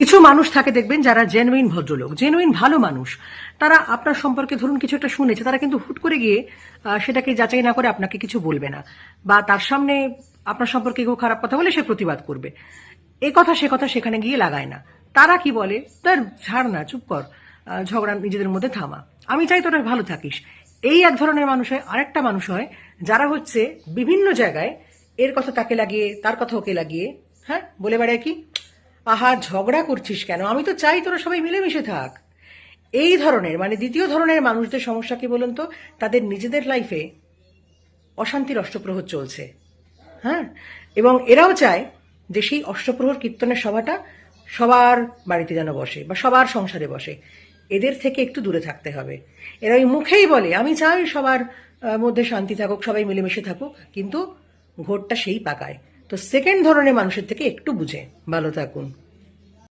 কিছু মানুষ থাকে দেখবেন যারা জেনুইন ভদ্রলোক জেনুইন ভালো মানুষ। তারা আপনার সম্পর্কে ধরুন কিছু একটা শুনেছে, তারা কিন্তু হুট করে গিয়ে সেটাকে যাচাই না করে আপনাকে কিছু বলবে না। বা তার সামনে আপনার সম্পর্কে কেউ খারাপ কথা বলে সে প্রতিবাদ করবে। এ কথা সে কথা সেখানে গিয়ে লাগায় না। তারা কি বলে? তার ছাড় না, চুপ কর। ঝগড়া নিজেদের মধ্যে থামা। আমি চাই তোরা ভালো থাকিস। এই এক ধরনের মানুষ হয়, আরেকটা মানুষ হয়, যারা হচ্ছে বিভিন্ন জায়গায় এর কথা তাকে লাগিয়ে, তার কথা ওকে লাগিয়ে হ্যাঁ বলে বেড়ায় কি? আহা, ঝগড়া করছিস কেন? আমি তো চাই তোরা সবাই মিলেমিশে থাক। এই ধরনের মানে দ্বিতীয় ধরনের মানুষদের সমস্যা কি বলুন তো? তাদের নিজেদের লাইফে অশান্তির অষ্টপ্রহর চলছে। হ্যাঁ? এবং এরাও চায় যে সেই অষ্টপ্রহর কীর্তনের সভাটা সবার বাড়িতে যেন বসে বা সবার সংসারে বসে। এদের থেকে একটু দূরে থাকতে হবে। এরা ওই মুখেই বলে, আমি চাই সবার মধ্যে শান্তি থাকুক, সবাই মিলেমিশে থাকুক। কিন্তু ঘোরটা সেই পাকায়। তো সেকেন্ড ধরনের মানুষের থেকে একটু বুঝে ভালো থাকুন।